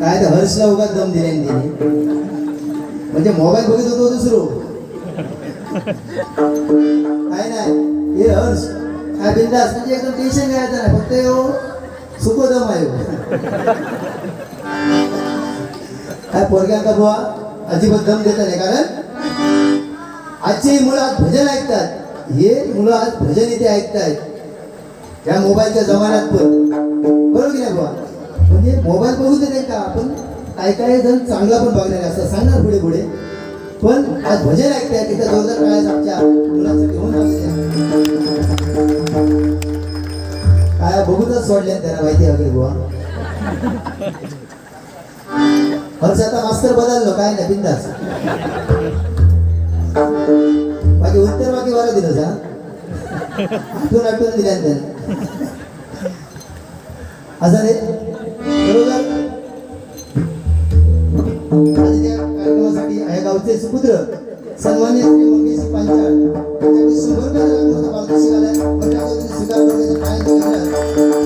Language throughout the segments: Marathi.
काय तर हर्षला उगाच दम दिले म्हणजे मोबाईल बघित होतो दुसरो. काय नाही. हे हर्ष काय बिंदास म्हणजे एकदम टेन्शन घ्यायचं नाही. फक्त यो सुको दम आहे काय पोरग्या का बुवा अजिबात दम देत नाही कारण आजची मुलं आज भजन ऐकतात. हे मुलं आज भजन इथे ऐकतायत. त्या मोबाईलच्या जमान्यात पण. बरोबर की नाही बुवा? म्हणजे मोबाईल बघू दे का आपण काय काय जण चांगला पण बघणार असं सांगणार पुढे पुढे. पण आज भजन ऐकताय तिथं जोरदार काळात आमच्या मुलांसाठी होऊन काय बघूनच सोडले त्यांना माहिती वगैरे बुवा? हर्ष आता मास्तर बदललो काय नाही बिंदास. बाकी उत्तर बाकी बरं दिलं जा आठवून आठवून दिल्या त्याने. असं रे. बरोबर? आज कार्यक्रमासाठी आहे गावचे सुपुत्र सन्मान्य श्री मंगेश पांचाळ. शंभर रुपये पालखी शिकायला पण स्वीकार करण्याचं काय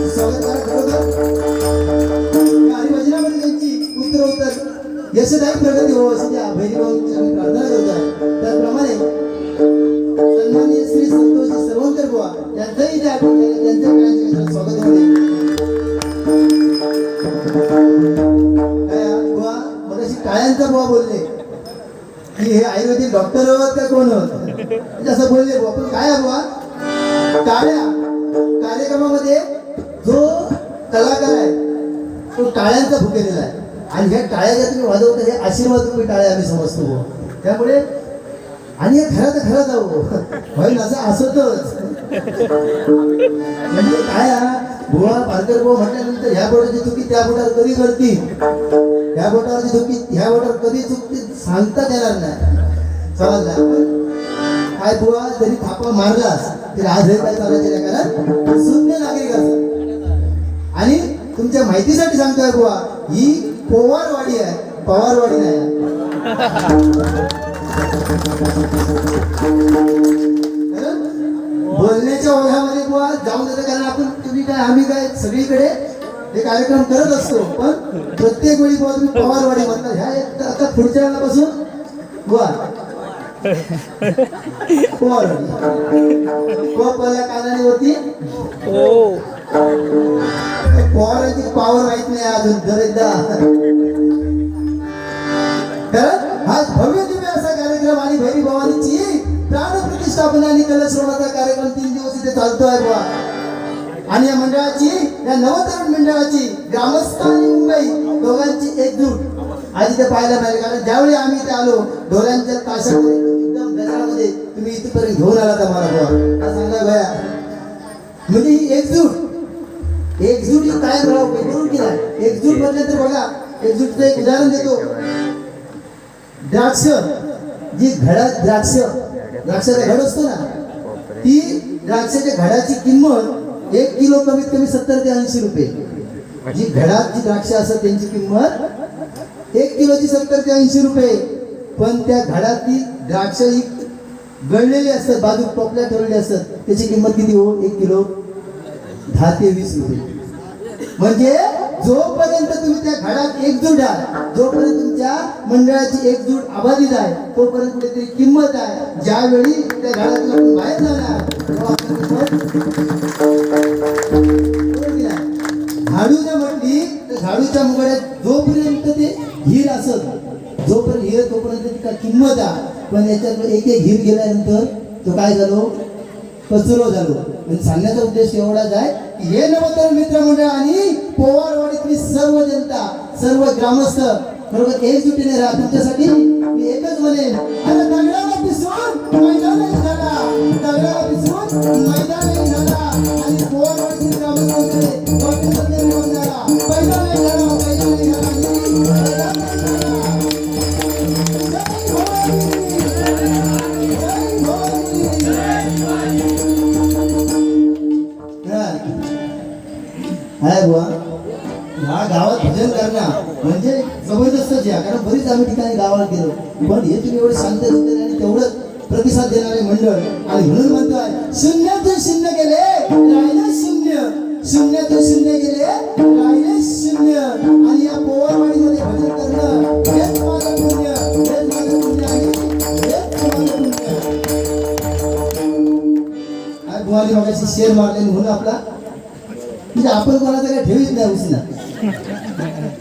स्वागत करा बरोबर? आणि वजनामध्ये त्यांची उत्तर उत्तर यशदायी प्रगती हो अशी त्या आम्ही प्रार्थना यांचंही त्या त्यांच्या सगळ्यांचं स्वागत होते काय बुवा मगाशी काळ्यांचा बुवा बोलले की हे आयुर्वेदिक डॉक्टर आहोत का कोण होत म्हणजे असं बोलले बुवा पण काय बुवा काळ्या कार्यक्रमामध्ये जो कलाकार आहे तो टाळ्यांचा भुकेलेला आहे आणि ह्या टाळ्या ज्या तुम्ही वाजवता हे आशीर्वाद तुम्ही टाळ्या आम्ही समजतो बुवा त्यामुळे आणि हे खरं तर खरंच आहो. होईल असं असतच. म्हणजे काय हा? बुवा पालकर बुवा म्हटल्यानंतर ह्या बोटाची चुकी त्या बोटावर कधी करतील ह्या बोटावरची चुकी ह्या बोटावर कधी चुकतील सांगताच येणार नाही. समजला काय बुवा जरी थापा मारलास तरी आज हे काय चालायचे नाही कारण शुद्ध नागरिक असतात आणि तुमच्या माहितीसाठी सांगतोय बुवा ही पोवारवाडी आहे पवारवाडी नाही. बोलण्याच्या ओघामध्ये बुवा जाऊन देतं कारण आपण तुम्ही काय आम्ही काय सगळीकडे हे कार्यक्रम करत असतो पण प्रत्येक वेळी बुवा तुम्ही पवारवाडी म्हणता. ह्या एक- आता पुढच्या वेळेपासून बुवा पवारला कानाने होती पवारांची पावर माहीत नाही अजून जर एकदा. कारण हा भव्य दिव्य असा कार्यक्रम आणि भैरी भवानीची प्राण प्रतिष्ठापना आणि कलश्रवणाचा कार्यक्रम तीन दिवस इथे चालतो आहे बुवा. आणि या मंडळाची या नवतरुण मंडळाची ग्रामस्थ आणि मुंबई दोघांची एकजूट. आज इथे पाहायला पाहिजे कारण ज्यावेळी आम्ही इथे आलो ढोलांच्या ताशामध्ये एकदम गजरामध्ये तुम्ही इथपर्यंत घेऊन आलात आम्हाला बुवा. हा सांगा भया म्हणजे ही एकजूट. एकजूट ही कायम राहू बरोबर की नाही? एकजूट म्हटलं तर बघा एकजूटचं एक उदाहरण देतो. द्राक्ष. जी घडा द्राक्ष द्राक्षाचा घड असतो ना ती द्राक्षाच्या घडाची किंमत एक किलो कमीत कमी सत्तर ते ऐंशी रुपये. जी घडात जी द्राक्ष असतात त्यांची किंमत एक किलोची सत्तर ते ऐंशी रुपये. पण त्या घडात ती द्राक्ष ही गळलेली असतात बाजू टोपल्या ठेवलेली असतात त्याची किंमत किती हो? एक किलो दहा ते वीस रुपये. म्हणजे जोपर्यंत तुम्ही त्या घडात एकजूट आहात जोपर्यंत तुमच्या मंडळाची एकजूट अबाधित आहे तोपर्यंत कुठेतरी किंमत आहे. ज्यावेळी त्या घरातून आपण बाहेर जाणार झाडू जर म्हटली तर झाडूच्या मुगाड्यात जोपर्यंत ते हिर असत जोपर्यंत हिर तोपर्यंत तिका किंमत आहे? पण याच्यात एक एक हिर गेल्यानंतर तो काय झालो? कचरो झालो. म्हणजे सांगण्याचा उद्देश एवढाच आहे की हे नवतर मित्रमंडळ आणि पोवारवाडीतली सर्व जनता सर्व ग्रामस्थ बरोबर एकजुटीने राहा. तुमच्यासाठी मी एकच म्हणेन अरे दगडाला पिसून मैदानही झाला. दगडाला पिसून मैदानही झाला. आणि पोवारवाडीतील करणं म्हणजे जबरदस्तच या कारण बरीच आम्ही ठिकाणी गावाला गेलो. पण हे तुम्ही एवढे शांत आणि तेवढं प्रतिसाद देणारे मंडळ आणि म्हणून म्हणतोय शून्यातून शून्य गेले राहिले शून्य. शून्यातून शून्य गेले राहिले शून्य. आणि या पोवरवाडीमध्ये भजन करणं हेच माझं पुण्य हेच माझं पुण्य आणि हेच माझं पुण्य आणि बुवानी मगाशी शेर मारले म्हणून आपला म्हणजे आपण कोणाचं काही ठेवीत नाही उसना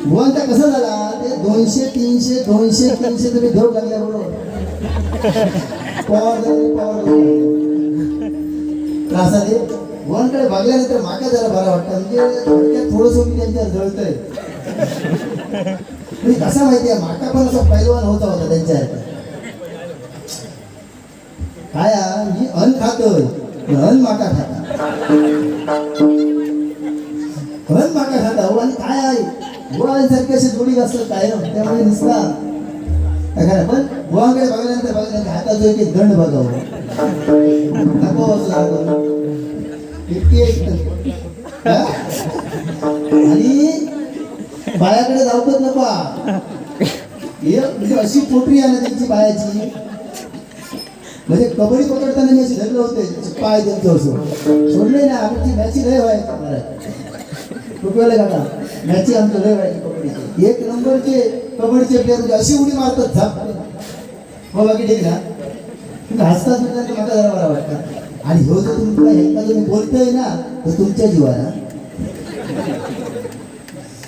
भुवन त्या कसा झाला? ते दोनशे तीनशे दोनशे तीनशे तुम्ही घेऊ लागल्या बरोबर पॉवर पॉवर त्रासाने भुवनकडे बघल्यानंतर माका जरा बरा वाटतं म्हणजे थोडक्यात थोडंसं मी त्यांच्यावर जळतंय. म्हणजे कसा माहितीये माका पण असा पैलवान होता होता त्यांच्या काय ही? अन्न खातोय. पण अन्न माका खाता खरंच माका खाता हो आणि काय आहे? गुळांसारखे अशी जोडी असतात काय हो? त्यामुळे नुसता पण गुळांकडे बघल्यानंतर बघल्यानंतर हाताचा एक दंड बघावं. नको असं इतकी एक आणि पायाकडे जाऊकच नका. हा. म्हणजे अशी पोटरी आहे ना त्यांची पायाची म्हणजे कबड्डी पकडताना मी अशी धरलं होते. पाय त्यांचं असं सोडले ना आमची मॅची लय व्हायची रुपयाला काका मॅची आमचं लय व्हायची कबड्डीची एक नंबरचे कबड्डीचे प्लेअर अशी उडी मारतात झाप. हो बाकी ठीक ना तुम्ही सुद्धा म्हणजे मला जरा बरा वाटतं. आणि ह्यो जो तुमचा एकदा तुम्ही मी बोलतोय ना तो तुमच्या जीवाला.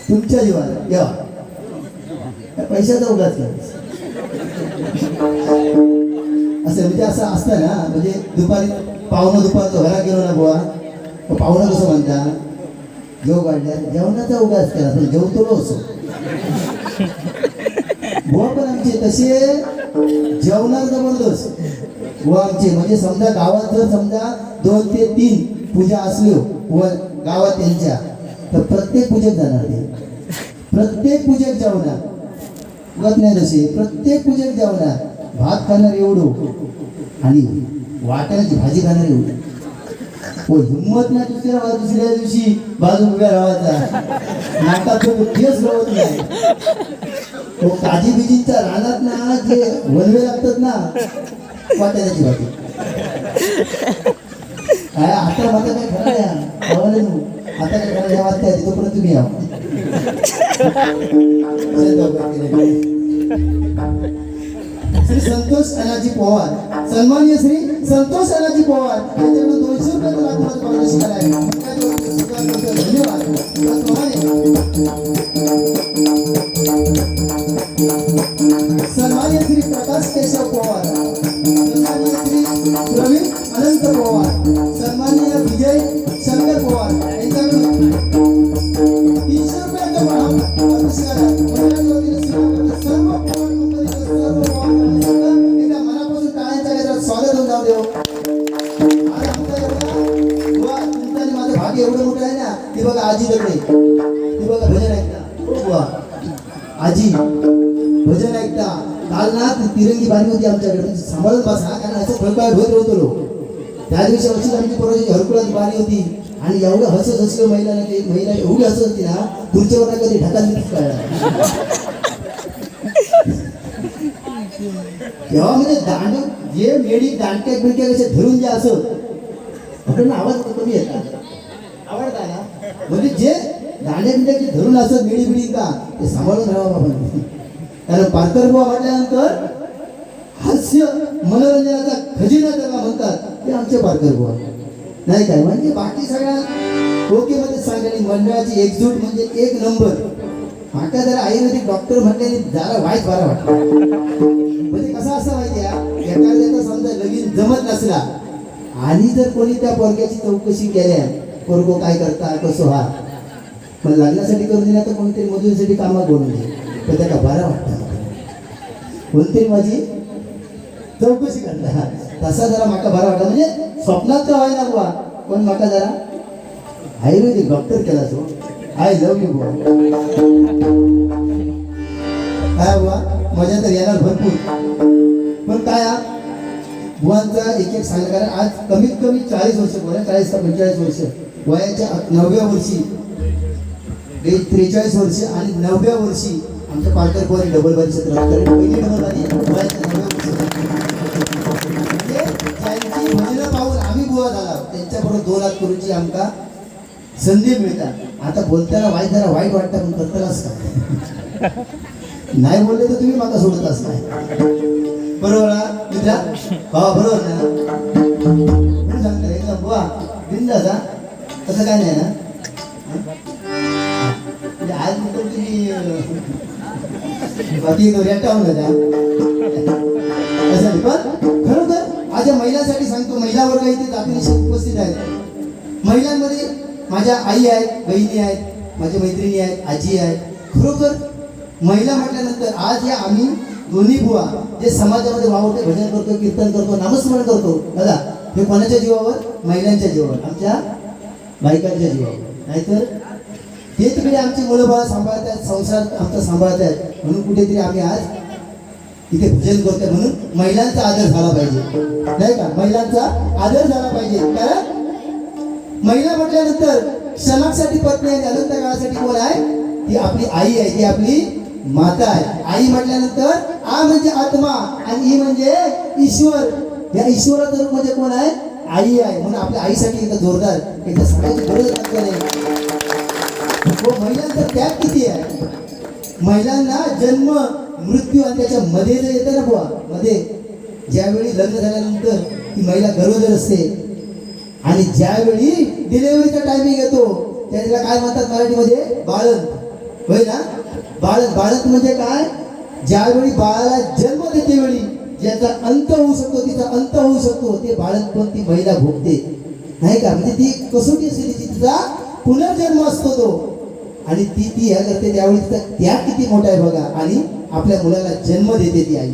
तुमच्या जीवाला. या. पैशाचा उगाच असं म्हणजे असं असतं ना म्हणजे दुपारी पाहुणं दुपारचं घरा गेलो ना बुवा पाहुणं कसं म्हणता? जेव काढल्या जेवणाचा उगाच केला पण जेवतो असो बुवा पण आमचे तसे जेवणार जबरदस्त. बुवा आमचे म्हणजे समजा गावात जर समजा दोन ते तीन पूजा असलो हो, व गावात त्यांच्या तर प्रत्येक पूजेत जाणार ते. प्रत्येक पूजेत जेवणार. उगत नाही तसे प्रत्येक पूजेत जेवणार. भात खाणार एवढं. आणि वाटाण्याची भाजी खाणार एवढं. हिंमत नाही दुसऱ्या दुसऱ्या दिवशी बाजू उभ्या राहायचा. नाकात तो केस गळत नाही. तो काजी बिजीच्या रानात ना जे वनवे लागतात ना वाटाण्याची भाजी काय आता माझं काय खरं नाही आवाज नाही. आता काय खरं या वाटतं आहे तोपर्यंत तुम्ही या. श्री संतोष अनाजी पवार. सन्मान्य श्री संतोष अनाजी पवार. यांच्याकडून दोनशे रुपयाचा लाखोचा पारितोषिक आलाय. त्याच्यावरती स्वीकार करतो. धन्यवाद त्याचप्रमाणे सन्मान्य श्री प्रकाश केशव पवार तिरंगी होती आमच्याकडे म्हणजे सांभाळत बसा कारण असं फळकाळ होत होतो लोक. त्या दिवशी अशीच आमची पोराची हरकुळात बारी होती आणि एवढं हसत हसलं महिला ते महिला एवढी हसत होती ना तुमच्यावर ना कधी ढकाल कळला तेव्हा म्हणजे दांड जे मेडी दांडक्या बिडक्या कसे धरून जे असत आपल्याला आवाज कमी येतात आवडता ना? म्हणजे जे दांड्या बिंड्या जे धरून असत मेडी बिडी का ते सांभाळून राहावं बाबा कारण पारकर बुवा म्हटल्यानंतर हास्य मनोरंजनाचा खजिना त्याला म्हणतात. ते आमचे पारकर बुवा. नाही काय? म्हणजे बाकी सगळ्या ओके मध्ये मंडळाची एकजूट म्हणजे एक नंबर. माका जरा आयुर्वेदिक डॉक्टर म्हटल्याने जरा वाईट बरा वाटतं. म्हणजे कसं असं माहिती आहे एखाद्याचा समजा लगीन जमत नसला आणि जर कोणी त्या पोरग्याची चौकशी केल्या पोरगो काय करता कसं हा पण लग्नासाठी करून दिला तर कोणतरी मजुरीसाठी कामात बोलून दे. पण त्याला बरं वाटतं. कोणतरी माझी चौकशी करता तसा जरा माका बरा वाटला. म्हणजे स्वप्नात तर व्हायला बुवा. पण माका जरा? आयुर्वेदिक डॉक्टर केला तो. आय लव यू बुवा. काय बुवा? मजा तर येणार भरपूर. पण काय बुवांचा एक एक सांगा कारण आज कमीत कमी चाळीस वर्ष बोला. चाळीस का पंचेचाळीस वर्ष. वयाच्या नवव्या वर्षी. त्रेचाळीस वर्ष आणि नवव्या वर्षी आमच्या पालकर डबल बारी क्षेत्रात कारण पहिली डबल बारी वयाच्या नवव्या वर्षी. बुवा झाला त्यांच्याबरोबर दोन हात करूची आमका संधी मिळतात. आता बोलताना वाईट जरा वाईट वाटतं पण करतानाच का नाही बोलले तर तुम्ही माका सोडत असताय बरोबर ना मित्रा? हा बरोबर ना? म्हणून सांगतो एकदम बुवा बिंदास जा. तसं काय नाही ना? म्हणजे आज तुम्ही बाकी रेटावून जा महिलांसाठी सांगतो महिला वर्ग इथे जातीनिशी उपस्थित आहेत. महिलांमध्ये माझ्या आई आहेत बहिणी आहेत माझ्या मैत्रिणी आहेत आजी आहेत. खरोखर महिला म्हटल्यानंतर आज या आम्ही दोन्ही बुवा जे समाजामध्ये वावरते भजन करतो कीर्तन करतो नामस्मरण करतो दादा हे कोणाच्या जीवावर? महिलांच्या जीवावर आमच्या बायकांच्या जीवावर. नाहीतर ते तिकडे आमची मुलं बाळ सांभाळत आहेत संसार आमचा सांभाळत आहेत. म्हणून कुठेतरी आम्ही आज इथे भजन करते म्हणून महिलांचा आदर झाला पाहिजे. नाही का? महिलांचा आदर झाला पाहिजे. कारण महिला म्हटल्यानंतर क्षणासाठी पत्नी आहे अनंत काळासाठी कोण आहे? ती आपली आई आहे ती आपली माता आहे. आई म्हटल्यानंतर आ म्हणजे आत्मा आणि ई म्हणजे ईश्वर. या ईश्वराचं रूप म्हणजे कोण आहे? आई आहे. म्हणून आपल्या आईसाठी एकदा जोरदार एकदा सगळ्याची गरज लागते हो, महिलांचा त्याग किती आहे? महिलांना जन्म मृत्यू आणि त्याच्या मध्ये जर येतं ना बुवा मध्ये ज्यावेळी लग्न झाल्यानंतर ती महिला गरोदर असते आणि ज्यावेळी डिलेव्हरीचा टायमिंग येतो त्याला काय म्हणतात मराठीमध्ये? बाळंत. होय ना? बाळंत. बाळंत म्हणजे काय? ज्यावेळी बाळाला जन्म देते वेळी ज्याचा अंत होऊ शकतो तिचा अंत होऊ शकतो ते बाळंत पण ती महिला भोगते. नाही का? म्हणजे ती कसोटी असते तिची तिचा पुनर्जन्म असतो तो. आणि ती ती ह्या करते त्यावेळी तिचा त्याग किती मोठा आहे बघा. आणि आपल्या मुलाला जन्म देते ती आई.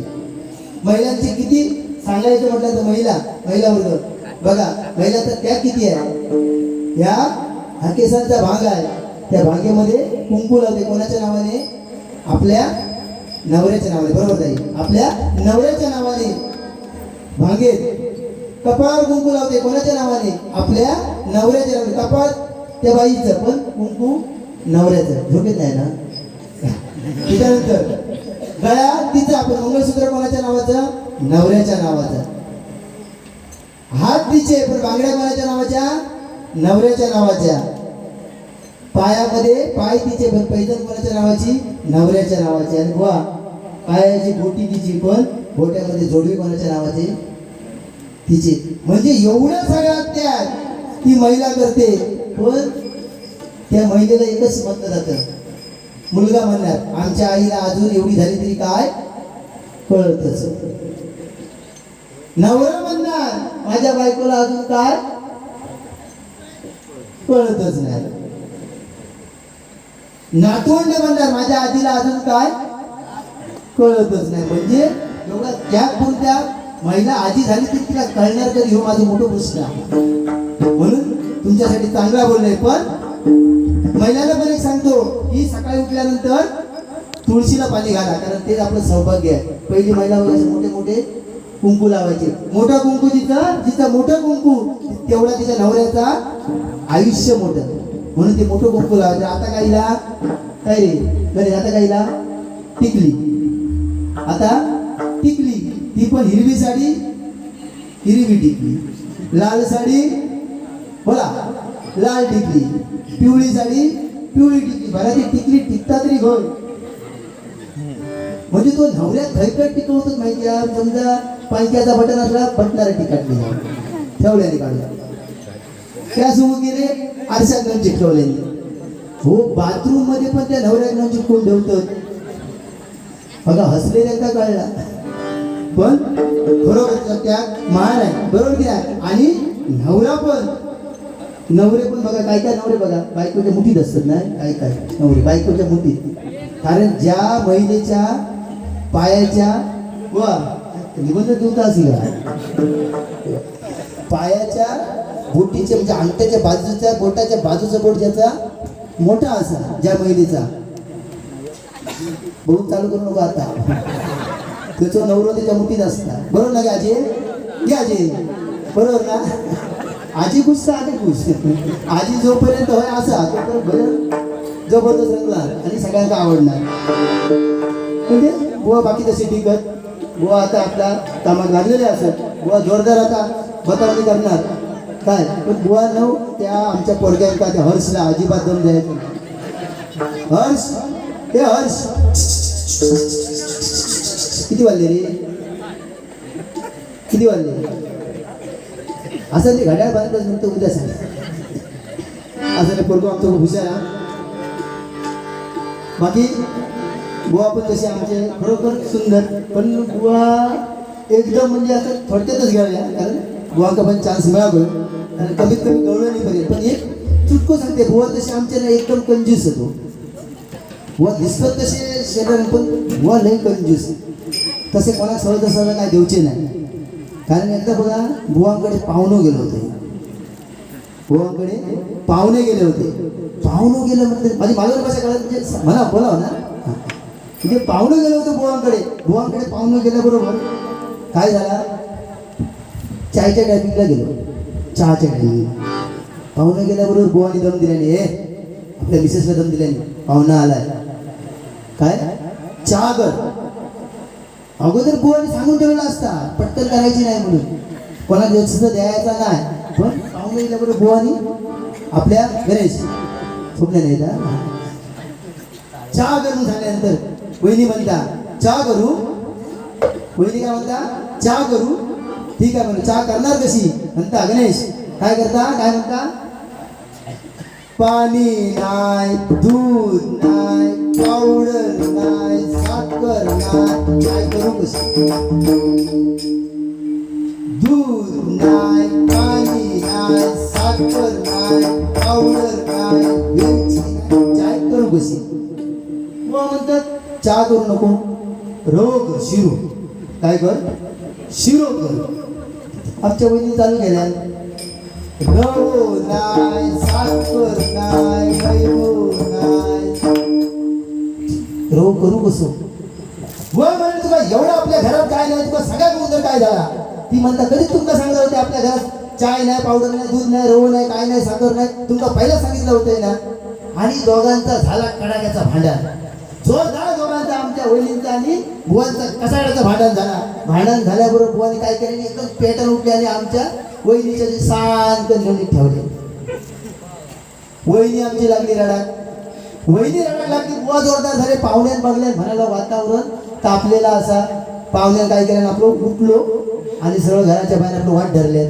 महिलांची किती सांगायचं म्हटलं तर महिला महिला वर्ग. बघा महिलाचं त्या किती आहे? ह्या हा केसांचा भाग आहे. त्या भागेमध्ये कुंकू लावते. कोणाच्या नावाने? आपल्या नवऱ्याच्या नावाने. बरोबर ताई? आपल्या नवऱ्याच्या नावाने. भांगेत. कपाळावर कुंकू लावते. कोणाच्या नावाने? आपल्या नवऱ्याच्या नावाने. कपाळ त्या बाईचं पण कुंकू नवऱ्याचं. झोपेत नाही ना? त्याच्यानंतर गळ्यात तिचा आपण मंगळसूत्र कोणाच्या नावाचं? नवऱ्याच्या नावाचं. हात तिचे पण बांगड्या कोणाच्या नावाच्या? नवऱ्याच्या नावाच्या. पायामध्ये पाय तिचे पण पैदल कोणाच्या नावाची? नवऱ्याच्या नावाची. आणि वा पायाची बोटी तिची पण बोट्यामध्ये जोडवी कोणाच्या नावाची? तिचे. म्हणजे एवढ्या सगळ्या त्यात ती महिला करते पण त्या महिलेला एकच म्हटलं जातं. मुलगा म्हणणार आमच्या आईला अजून एवढी झाली तरी काय कळतच. नवरा म्हणणार माझ्या बायकोला अजून काय कळतच नाही. नातवंड म्हणणार माझ्या आजीला अजून काय कळतच नाही. म्हणजे एवढा त्याग कोणत्या महिला आजी झाली तरी तिला कळणार तरी हो माझं मोठं प्रश्न आहे. म्हणून तुमच्यासाठी चांगला बोललोय पण महिलांना पण एक सांगतो की सकाळी उठल्यानंतर तुळशीला पाणी घाला कारण तेच आपलं सौभाग्य आहे. पहिली महिला वगैरे मोठे मोठे कुंकू लावायचे. मोठा कुंकू जिथं जिथं मोठं कुंकू तेवढा तिच्या नवऱ्याचा आयुष्य मोठं. म्हणून ते मोठं कुंकू लावायचं. आता काहीला काय रे? बरे आता काहीला टिकली. आता टिकली. ती पण हिरवी साडी हिरवी टिकली. लाल साडी बोला. लाल टिकली. पिवळी साडी पिवळी टिकली. बरं ती टिकली टिकता तरी होय. म्हणजे तो नवऱ्यात थैकट टिकवतोच माहिती आहे? समजा पालख्याचा बटन असला बटणारा टिकटली ठेवल्याने काढला त्या सुरू केले आरशात गण चिकटवल्याने हो बाथरूममध्ये पण त्या नवऱ्यात घेऊन चिकटून ठेवतात बघा हसले त्यांना कळला पण बरोबर त्या महान आहे. बरोबर की नाही? आणि नवरा पण. नवरे पण बघा काय काय नवरे बघा? बायकोच्या मुठीत असतात नाही काय काय? नवरे बायकोच्या मुठीत. कारण ज्या महिलेच्या पायाच्या वा निबंध देवता असेल. पायाच्या बोटीच्या म्हणजे अंगठ्याच्या बाजूच्या बोटाच्या बाजूचा बोट ज्याचा मोठा असा ज्या महिलेचा. बघून चालू करू नको आता. त्याचं नवरो त्याच्या मुठीत असतात बरोबर ना आजी घे आजी बरोबर ना? आजी गुस्सा तर आधी खुश आजी जोपर्यंत होय असा तोपर्यंत जबरदस्त रंगणार आणि सगळ्यांना आवडणार. म्हणजे बुवा बाकी तसे टिकत बुवा आता आपला कामात लागलेले असत बुवा जोरदार आता बतावणी करणार. काय? पण बुवा नव त्या आमच्या पोरग्यांका त्या हर्षला अजिबात दम द्यायचं नाही. हर्ष? हे हर्ष! किती वाजले रे? किती वाजले? असं ते घड्याळ बांधतच म्हणतो उद्या सांग. असं ते पोरगो आमचं खूप हुशार हा. बाकी बुवा पण कसे आमचे खरोखर सुंदर पण बुवा एकदम म्हणजे असं थोडक्यातच घ्याव्या कारण बुवाका पण चान्स मिळावं आणि कमीत कमी गवळं नाही पाहिजे पण एक चुटको सांगते बुवा तसे आमचे ना एकदम कंजूस होतो बुवा दिसतात तसे शरीर पण बुवा लय कंजूस. तसे कोणा सहज सहज काय देऊचे नाही. कारण एकदा बघा बुवांकडे पाहुणं गेलो होते. बुवांकडे पाहुणे गेले होते. पाहुणं गेलं म्हणजे माझी माझ्यावर कसं कळत म्हणजे म्हणा बोलाव ना. म्हणजे पाहुणं गेलं होतं बुवांकडे. बुवांकडे पाहुणं गेल्याबरोबर काय झाला? चायच्या टायमिंगला गेलो. चहाच्या टायमिंगला. पाहुणं गेल्याबरोबर बुवानी दम दिल्याने हे आपल्या मिसेसला दम दिल्याने पाहुणा आलाय. काय? चहा कर अगोदर बुवाने सांगून ठेवला असता. पटकन करायची नाही म्हणून. कोणा दिवस द्यायचा नाही. पण सांगून गेल्याबरोबर बुवानी. आपल्या गणेश. सोपल्या नाही का चहा करून झाल्यानंतर वहिनी म्हणता चहा करू? वहिनी काय म्हणता चहा करू. ठीक आहे म्हणून चहा करणार कशी? म्हणता गणेश काय करता? काय म्हणता? पाणी नाही दूध नाही पावडर नाही साखर नाही. काय करू कस दूध नाही पाणी नाही साखर नाही पावडर नाही चाय करू कशी म्हणतात चहा करू नको. रव कर शिरो. काय कर? शिरो कर. आमच्या वहिनी चालू केल्या. रव नाही साखर नाही करू कसो म्हणे तुला एवढं आपल्या घरात काय नाही तुला सगळ्या गोदर काय झाला? ती म्हणता कधी तुमका सांगलं होते आपल्या घरात चाय नाही पावडर नाही दूध नाही रव नाही काय नाही साखर नाही. तुमका पहिला सांगितलं होतं ना? आणि दोघांचा झाला कडाक्याचा भांडण. जोरदार दोघांचा आमच्या वहिनींचा आणि बुवांचा कसाड्याचं भांडण झाला. भांडण झाल्याबरोबर बुवाने काय केले? एकदम पेटन उठले आणि आमच्या वहिनीच्या शांत निवडीत ठेवले. वहिनी आमची लागली रडात. वहिनी रडायला लागली बुवा जोरदार झाले पाहुण्यात बघल्यात म्हणाला वातावरण तापलेला असा. पाहुण्यात काय केलं आपलं उठलो आणि सरळ घराच्या बाहेर आपलं वाट धरले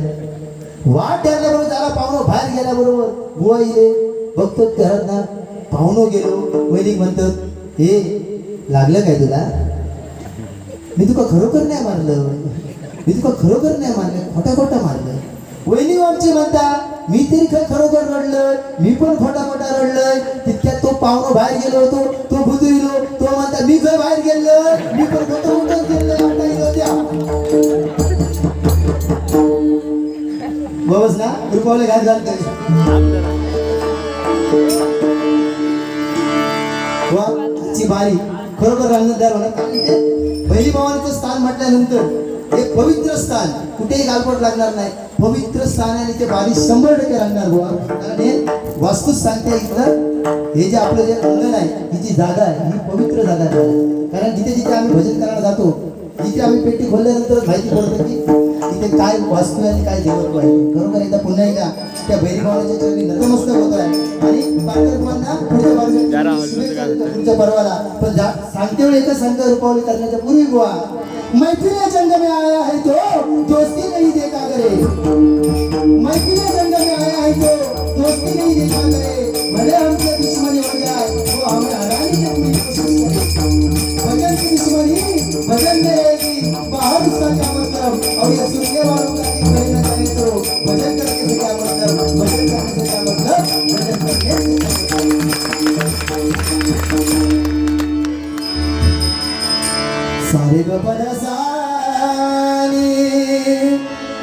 वाट धरल्याबरोबर त्याला पाहुणं बाहेर गेल्याबरोबर बुवा इले बघतो घरात ना. पाहुणं गेलो वैदिक म्हणतात हे लागलं काय तुला? मी तुका खरोखर नाही मारलं. मी तुका खरोखर नाही मारलं खोटा खोटा मारलं. वहिनी आमची म्हणता मी तरी काय खरोखर रडलोय? मी पण खोटा खोटा रडलोय. तितक्यात तो पाहुणं बाहेर गेलो होतो. तो बुजुरिलो. तो म्हणता मी काय बाहेर गेलो मी पण खोटं खोटं बस ना रुपवले घात झालं वा आजची बारी. खरोखर रंगतदार होणार. कारण ते बहिणी स्थान म्हटल्यानंतर एक पवित्र स्थान. कुठेही गालपट लागणार नाही. पवित्र स्थान आहे आणि ते बारी शंभर टक्के रंगणार बुवा. कारण हे वास्तूच सांगते इथलं. हे जे आपलं जे अंगण आहे ही जी जागा आहे ही पवित्र जागा आहे. कारण जिथे जिथे आम्ही भजन करायला जातो जिथे आम्ही पेटी खोलल्यानंतर माहिती पडतं की तिथे काय वास्तू आहे आणि काय देवत्व आहे. खरोखर एकदा पुन्हा एकदा त्या बहिणी भावाच्या चरणी नतमस्तक होत आहे. आणि पांढरपणांना पुढच्या बाजूला पुढच्या पर्वाला. पण सांगते वेळी एकच सांगतो रुपावली करण्याच्या पूर्वी बुवा. मैफिले जंग में आया है तो दोस्ती नहीं देखा करे। मैफिले जंग में आया है तो दोस्ती नहीं देखा करे। भले हमसे